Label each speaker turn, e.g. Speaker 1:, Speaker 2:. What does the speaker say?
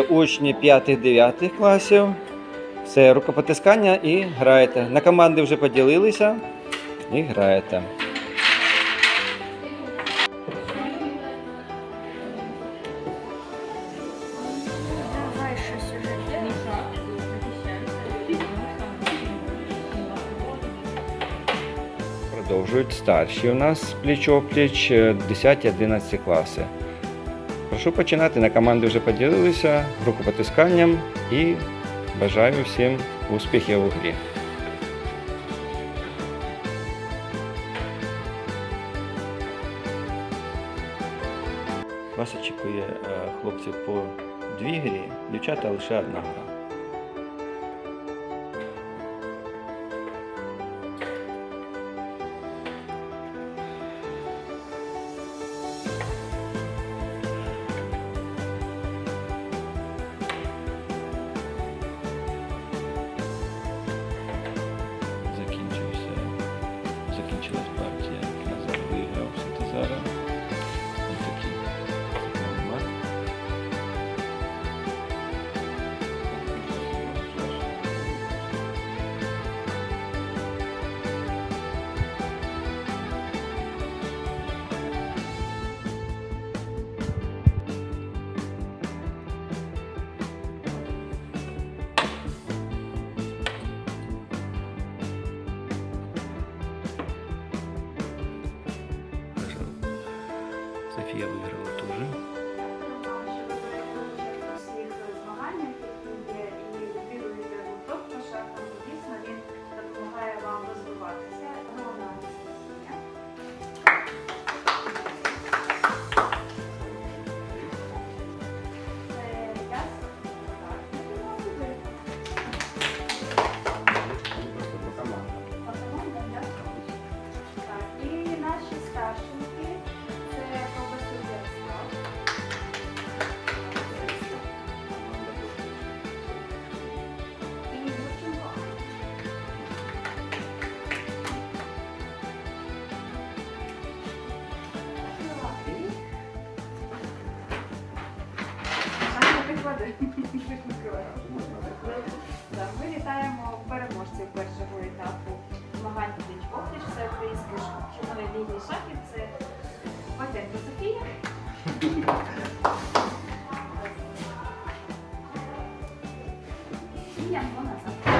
Speaker 1: Учні 5-9 класів. Це рукопотискання і граєте. На команди вже поділилися і граєте. Продовжують старші у нас пліч-опліч 10-11 класи. Прошу починати. На команди вже поділилися рукопотисканням і бажаю всім успіхів у грі. Вас очікує е, хлопців по дві грі, дівчата лише одна гра. Софія виграла
Speaker 2: нагороди. Ми вітаємо переможців першого етапу змагань пліч опліч всеукраїнської школи лінії шахів. Це Батенко Софія. І Янко Назар.